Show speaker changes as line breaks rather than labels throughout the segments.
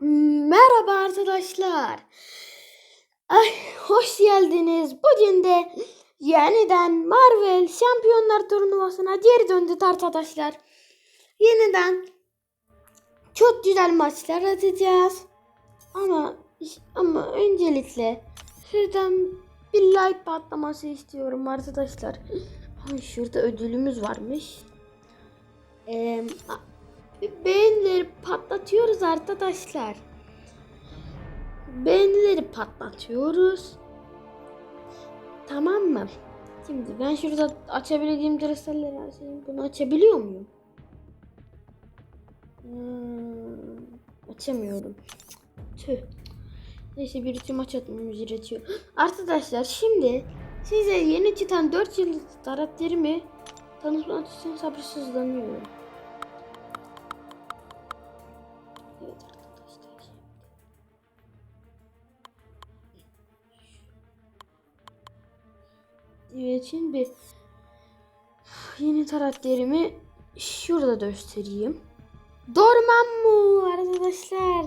Merhaba arkadaşlar. Ay, hoş geldiniz. Bugün de yeniden Marvel Şampiyonlar Turnuvası'na geri döndük arkadaşlar. Yeniden çok güzel maçlar atacağız. Ama ama öncelikle şuradan bir like patlaması istiyorum arkadaşlar. Ay, şurada ödülümüz varmış. Eee Beğenileri patlatıyoruz arkadaşlar. Beğenileri patlatıyoruz. Tamam mı? Şimdi ben şurada açabildiğim kristalleri açayım. Bunu açabiliyor muyum? Hmm, açamıyorum. Tüh. Neyse bir iki maç atmamız gerekiyor. Arkadaşlar şimdi size yeni çıkan 4 yıldız karakterimi tanıtmak için sabırsızlanıyorum. Evet şimdi yeni karakterimi şurada göstereyim. Dormammu arkadaşlar.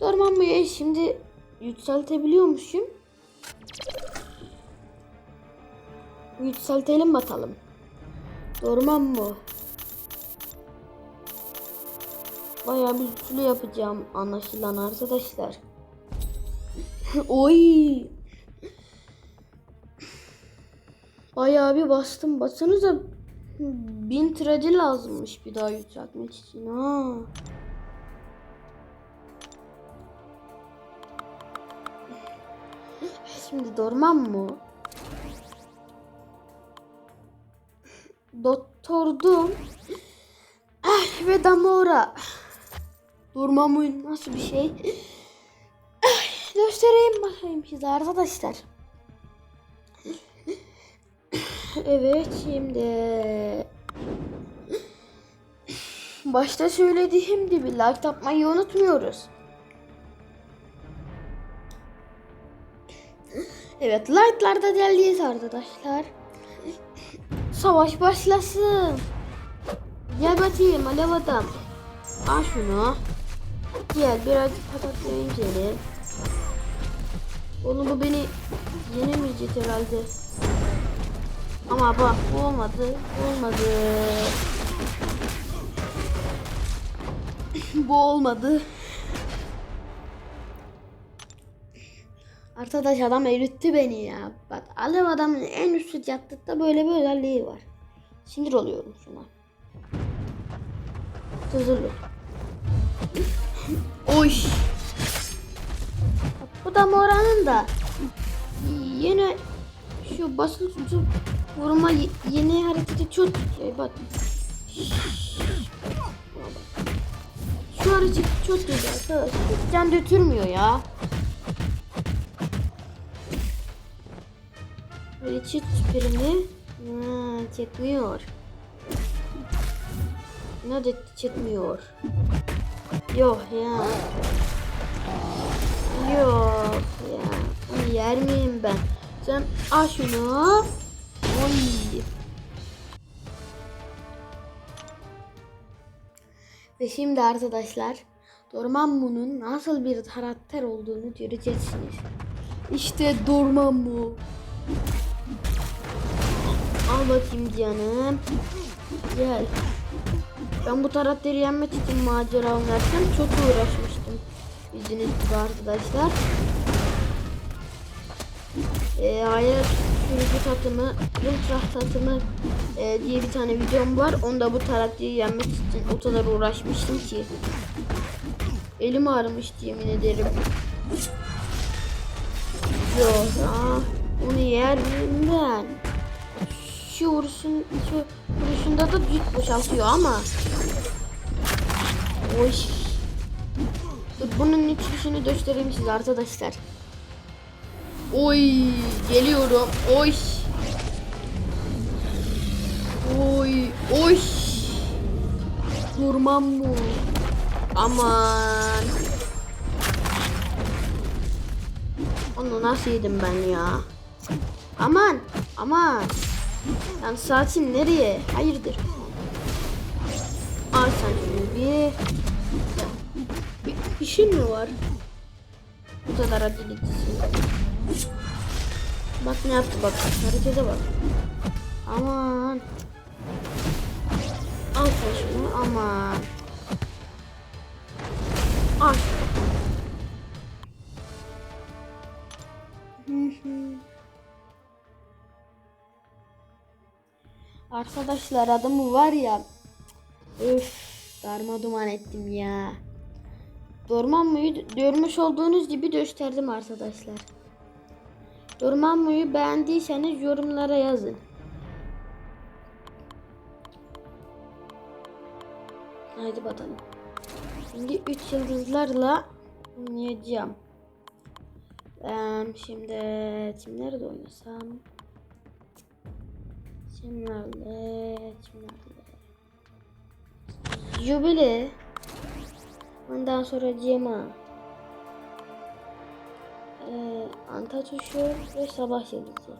Dormammu'yu şimdi yükseltebiliyormuşum. Yükseltelim bakalım. Dormammu. Bayağı bir güçlü yapacağım anlaşılan arkadaşlar. Oy. Bayağı bir bastım. Baksanıza bin tradi lazımmış bir daha yükseltmek için. Ha. Şimdi dorman mı? Dottordum. Ah ve Damora. Durmamın nasıl bir şey? Ah, Göstereyim bakayım size arkadaşlar. Evet şimdi başta söylediğim gibi like yapmayı unutmuyoruz. Evet like'larda geldiyiz arkadaşlar. Savaş başlasın. Gel bakayım alev adam. Al şunu. Gel birazcık patatlayayım seni. Oğlum bu beni yenemeyecek herhalde. Ama bak bu olmadı. Olmadı. bu olmadı. Arkadaş adam eritti beni ya. Bak alev adamın en üstü yattıkta böyle bir özelliği var. Sinir oluyorum şuna. Hızlı. Oy. Bu da Mora'nın da yine şu basılı vurma yeni hareketi çok şey bak. Şu hareket çok güzel arkadaşlar. Can götürmüyor ya. Böyle çift birini ha, çekmiyor. Ne de çekmiyor. Yok ya. Yok ya. Yer miyim ben? Sen al şunu. Oy. Ve şimdi arkadaşlar Dormammu'nun nasıl bir karakter olduğunu göreceksiniz. İşte Dormammu. Al bakayım canım. Gel. Ben bu karakteri yenmek için macera oynarken çok uğraşmıştım. Bildiğiniz gibi arkadaşlar. Ee, hayır sürücü tatımı, ultra tatımı e, diye bir tane videom var. Onda bu karakteri yenmek için o kadar uğraşmıştım ki. Elim ağrımıştı yemin ederim. Yok ya. Onu yer ben? Şu vuruşun, şu vuruşunda da büyük boşaltıyor ama. Oy. Bunun içişini göstereyim size arkadaşlar. Oy geliyorum. Oy. Oy. Oy. Durmam mı? Aman. Onu nasıl yedim ben ya? Aman. Aman. Lan saatin nereye? Hayırdır? Al sen bir. Bir işin mi var? Bu kadar adiletisin. Bak ne yaptı bak. Harekete bak. Aman. Al şunu aman. Al. Arkadaşlar adamı var ya Üf darma duman ettim ya. Dormammu'yu görmüş olduğunuz gibi gösterdim arkadaşlar. Dormammu'yu beğendiyseniz yorumlara yazın. Haydi bakalım. Şimdi 3 yıldızlarla oynayacağım. Ben şimdi kimlerle oynasam? Kimlerle? Kimlerle? Jubile. Ondan sonra Cema. Ee, Antatuşu ve Sabah Yıldızı.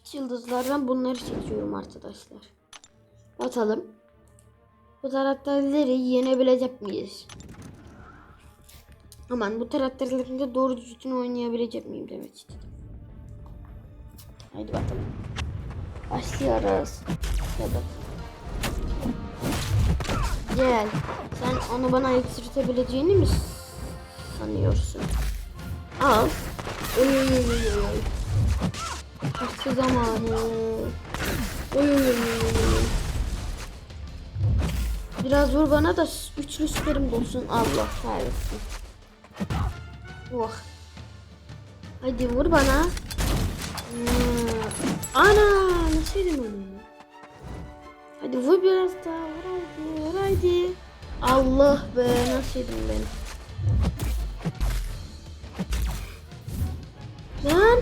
Üç yıldızlardan bunları seçiyorum arkadaşlar. Bakalım. Bu karakterleri yenebilecek miyiz? Aman bu karakterlerinde doğru düzgün oynayabilecek miyim demek istedim. Haydi bakalım. Başlıyoruz. Hadi. Gel. Sen onu bana yetiştirebileceğini mi sanıyorsun? Al. Oy oy oy oy. Kaçtı zamanı. Oy. Biraz vur bana da üçlü süperim dolsun. Allah kahretsin. Oh. Hadi vur bana. Hmm. Ana nasıl yedim onu? Hadi vur biraz daha vur hadi vur hadi. Allah be nasıl yedim ben. Lan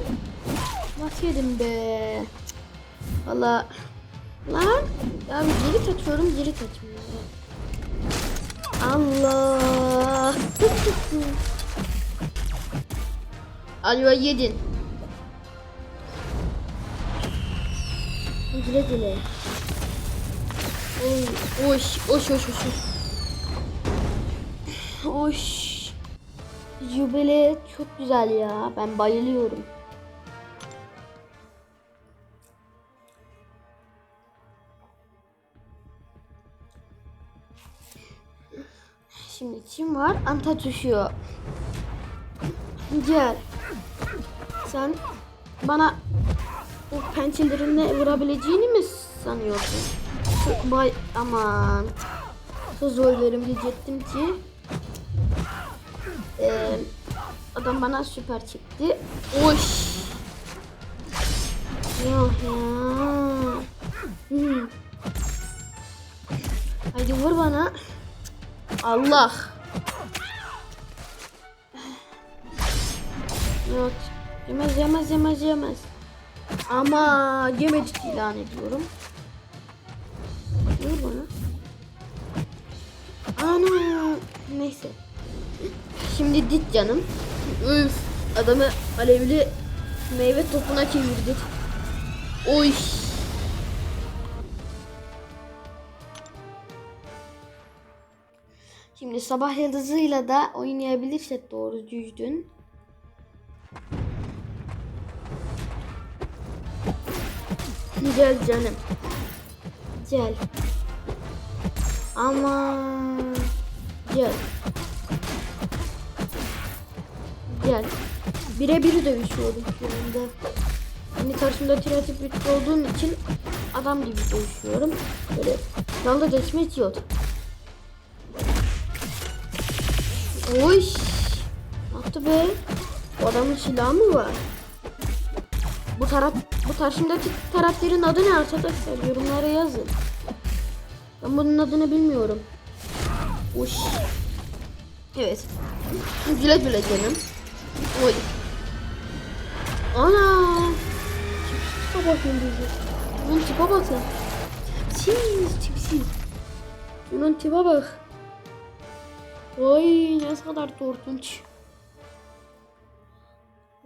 nasıl yedim be. Valla lan ya bir geri tatıyorum geri taçmıyor. Allah. Alva yedin. Dile dile. Oy, oş, oş, oş, oş. Oş. Jubile çok güzel ya. Ben bayılıyorum. Şimdi kim var? Anta düşüyor. Gel. Sen bana o pençelerinle vurabileceğini mi sanıyorsun? Bay aman. Söz verim diyecektim ki. Ee, adam bana süper çıktı. Oş. Yok ya. Hmm. Haydi vur bana. Allah. Yok. Yemez yemez yemez yemez. Ama yemedik ilan ediyorum. Vur bana. Ana. Neyse. Şimdi dit canım. Üf. Adamı alevli meyve topuna çevirdik. Oy. Şimdi sabah yıldızıyla da oynayabilirsek doğru düzgün. Gel canım. Gel. Ama gel. Gel. Birebir dövüşüyorum şu anda. Hani karşımda tiratip güçlü olduğum için adam gibi dövüşüyorum. Böyle dalga geçmek yok. Oy. Ne yaptı be? Bu adamın silahı mı var? Bu taraf, bu karşımdaki karakterin adı ne arkadaşlar? Yorumlara yazın. Ben bunun adını bilmiyorum. Uş. Evet. Güle güle canım. Oy. Ana. Tipe bakın bizi. Bunun tipe bakın. Tipsiz tipsiz. Bunun tipe bak. Oy ne kadar korkunç.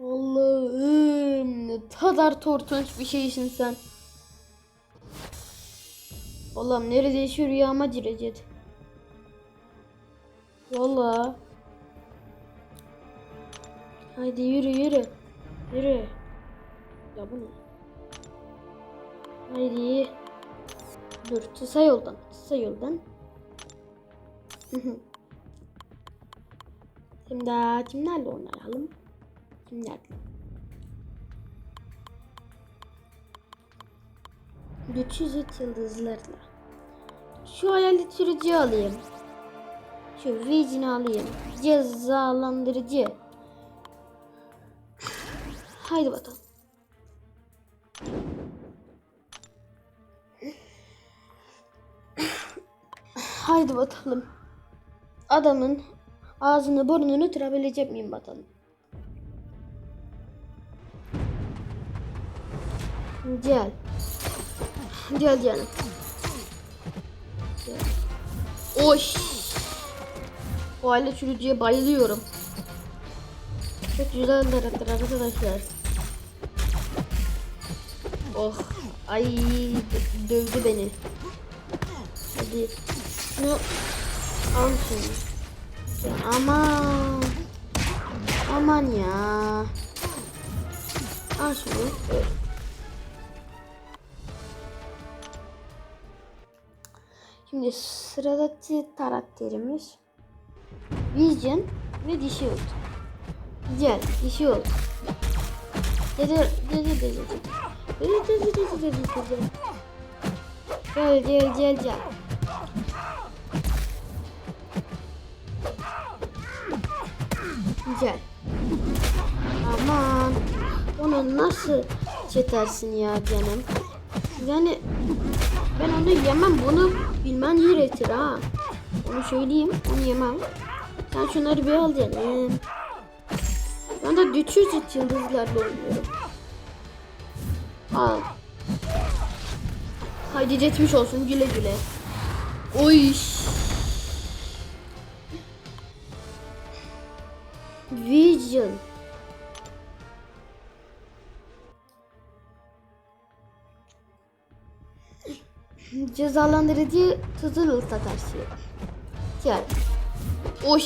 Allah'ım ne kadar korkunç bir şeysin sen. Allah'ım neredeyse rüyama girecek. Valla. Haydi yürü yürü. Yürü. Ya bu ne? Haydi. Dur kısa yoldan. Kısa yoldan. Şimdi kimlerle oynayalım? Kimlerle? Güçsüz yıldızlarla. Şu hayalet sürücü alayım. Şu Vision alayım. Cezalandırıcı. Haydi bakalım. Haydi bakalım. Adamın ağzını burnunu tutabilecek miyim bakalım. Gel. Gel canım. Gel. Oy. O aile sürücüye bayılıyorum. Çok güzel arkadaşlar. Oh. Ay dö- dövdü beni. Hadi. Şunu al şunu. Aman. Aman ya. Al şunu. Şimdi sıradaki karakterimiz Vision ve dişi oldu. Güzel, dişi oldu. Dede, dede, dede, dede. Dede, dede, dede, dede, dede. Gel, gel, gel, gel. Güzel. Aman. Onu nasıl çetersin ya canım? Yani ben onu yemem. Bunu bilmen gerekir ha. Onu söyleyeyim. Onu yemem. Sen şunları bir al canım. Ben de güçsüz yıldızlarla oynuyorum. Al. Haydi geçmiş olsun güle güle. Oy. Vision. Cezalandırıcı Tuzul karşı. Gel. Oş.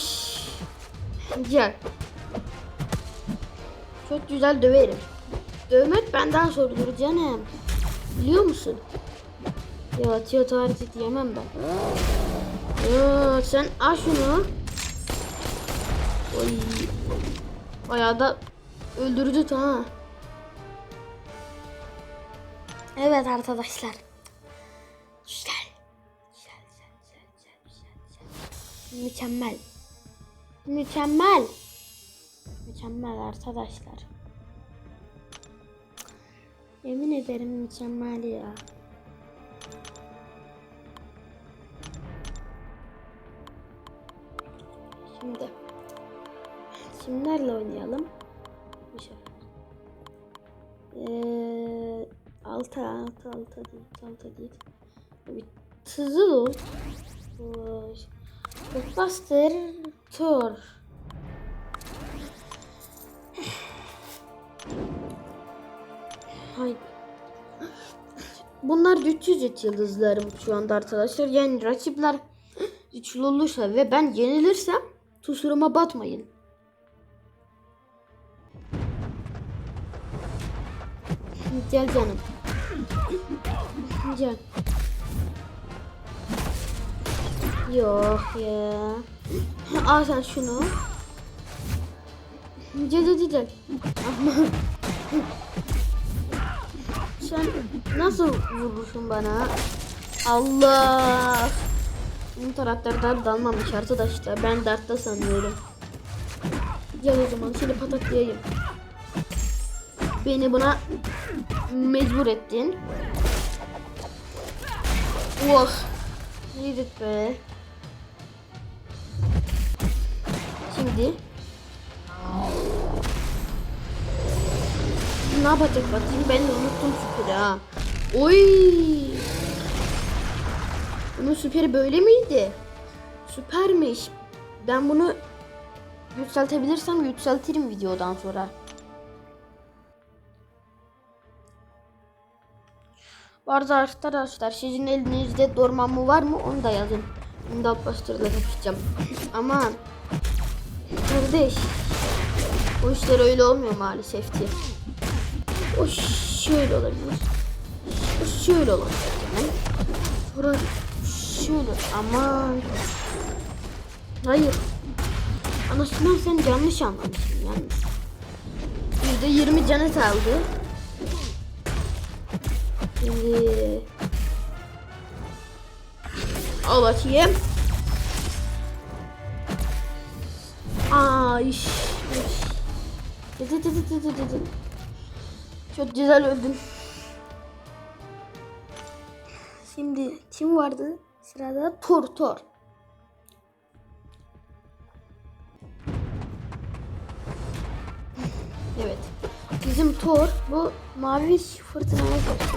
Gel. Çok güzel döverim. Dövmek benden sorulur canım. Biliyor musun? Ya tiyatro hareketi yemem ben. Ya, sen al şunu. Oy. Bayağı da öldürdü ha. Evet arkadaşlar. Güzel. Mükemmel. Mükemmel. Mükemmel arkadaşlar. Yemin ederim mükemmel ya. Şimdi kimlerle oynayalım? Bu sefer. Ee, altı, altı, altı değil, altı değil. Bir tızıl ol. Blockbuster Tour. Haydi. Bunlar 300 yıldızlarım şu anda arkadaşlar. Yani rakipler güçlü olursa ve ben yenilirsem kusuruma batmayın. Gel canım. Gel. Yok ya. Al sen şunu. Gel gel gel. Ama sen nasıl vurursun bana? Allah. Bu taraftarlar dalmamış arkadaşlar. Ben dartta sanıyorum. Gel o zaman seni pataklayayım. Beni buna mecbur ettin. Oh. Yedik be. Şimdi ne yapacak bakayım ben de unuttum süperi ha. Oy. Bunun süperi böyle miydi? Süpermiş. Ben bunu yükseltebilirsem yükseltirim videodan sonra. Bu arada arkadaşlar sizin elinizde dorman mı var mı onu da yazın. Şimdi Alpmaster'la kapışacağım. Aman. Kardeş. O işler öyle olmuyor maalesef ki. O şöyle olabilir. O şöyle olabilir. Yani. Burası şöyle. Aman. Hayır. Anasından sen yanlış anlamışsın yanlış. Yüzde yirmi canı kaldı. Şimdi al bakayım. Ay. iş, iş. Dı dı dı dı. Çok güzel öldüm. Şimdi kim vardı? Sırada Thor Thor. Evet. Bizim Thor bu mavi fırtınaya karşı.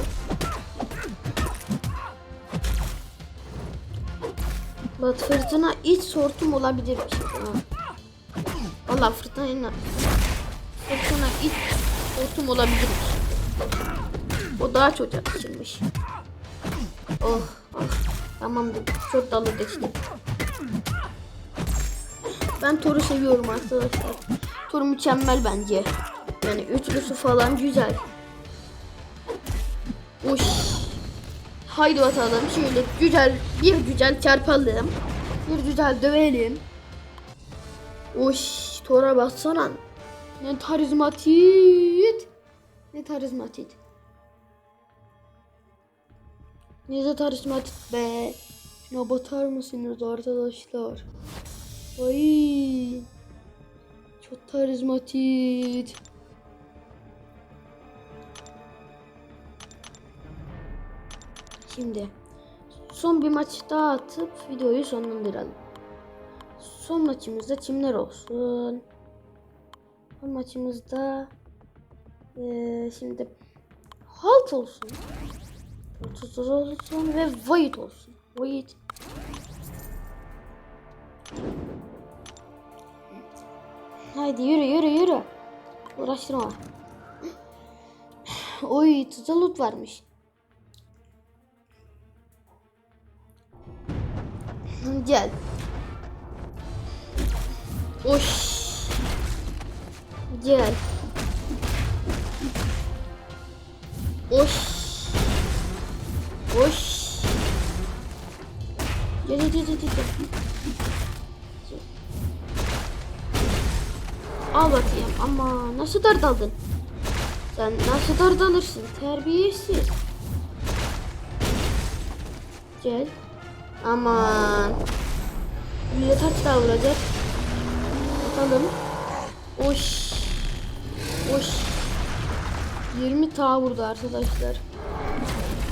Bak fırtına iç sortum olabilirmiş. Ha. Valla fırtına fırtına iç sortum olabilirmiş. O daha çok yakışırmış. Oh, oh. Tamamdır. Çok dalga geçtim. Ben Thor'u seviyorum arkadaşlar. Thor mükemmel bence. Yani üçlüsü falan güzel. Uş. Haydi bakalım şöyle güzel bir güzel çarpalım. Bir güzel dövelim. Uş. Thor'a baksana. Ne karizmatik. Ne karizmatik. Ne de karizmatik be. Şuna bakar mısınız arkadaşlar? Ay. Çok karizmatik. Şimdi son bir maç daha atıp videoyu sonlandıralım. Son maçımızda kimler olsun? Son maçımızda eee, şimdi Halt olsun. Tuz olsun ve Void olsun. Void. Haydi yürü yürü yürü. Uğraştırma. Oy tuza loot varmış. Gel. Oş. Gel. Oş. Oş. Gel gel gel gel. Al bakayım ama nasıl dardaldın? Sen nasıl dardalırsın terbiyesiz. Gel. Aman. Bir taç daha vuracak. Bakalım. Oş. Oş. 20 ta vurdu arkadaşlar.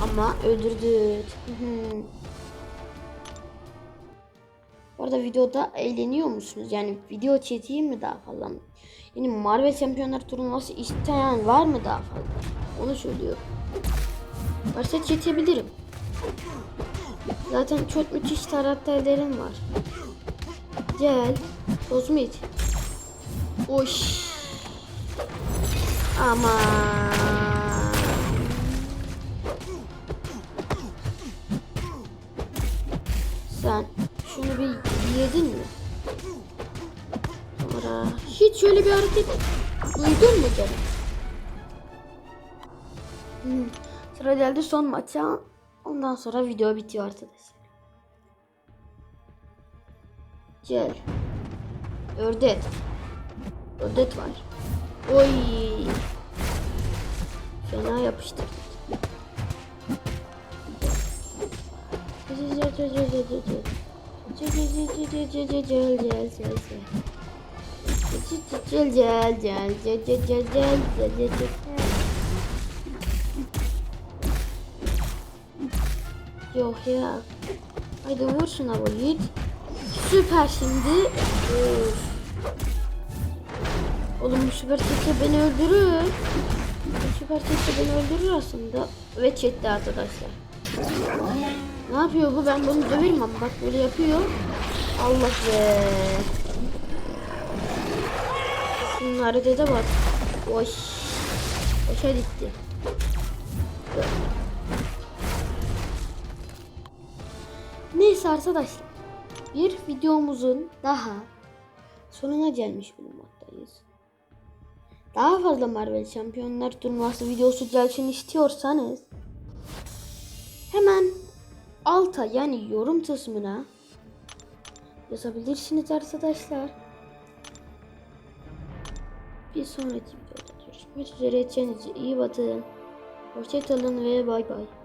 Ama öldürdük. Bu arada videoda eğleniyor musunuz? Yani video çekeyim mi daha fazla? Yani Marvel Şampiyonlar turnuvası isteyen var mı daha fazla? Onu söylüyorum. Varsa çekebilirim. Zaten çok müthiş taraftarlarım var. Gel. Kozmit. Oş. Aman. Sen şunu bir yedin mi? Sonra hiç şöyle bir hareket duydun mu canım? Hmm. Sıra geldi son maça. Ondan sonra video bitiyor arkadaşlar. Gel. Ördek. Ördek var. Oy. Fena yapıştırdık. Yok ya. Haydi vur şuna bu yiğit. Süper şimdi. Of. Oğlum bu süper çekse beni öldürür. Bu süper çekse beni öldürür aslında. Ve çekti arkadaşlar. Ne yapıyor bu? Ben bunu döverim ama bak böyle yapıyor. Allah be. Şunun harekete bak. Boş. Boşa gitti. Neyse arkadaşlar. bir videomuzun daha sonuna gelmiş bulunmaktayız. Daha fazla Marvel Şampiyonlar Turnuvası videosu gelsin istiyorsanız hemen alta yani yorum kısmına yazabilirsiniz arkadaşlar. Bir sonraki videoda görüşmek üzere. Kendinize iyi bakın. Hoşçakalın ve bay bay.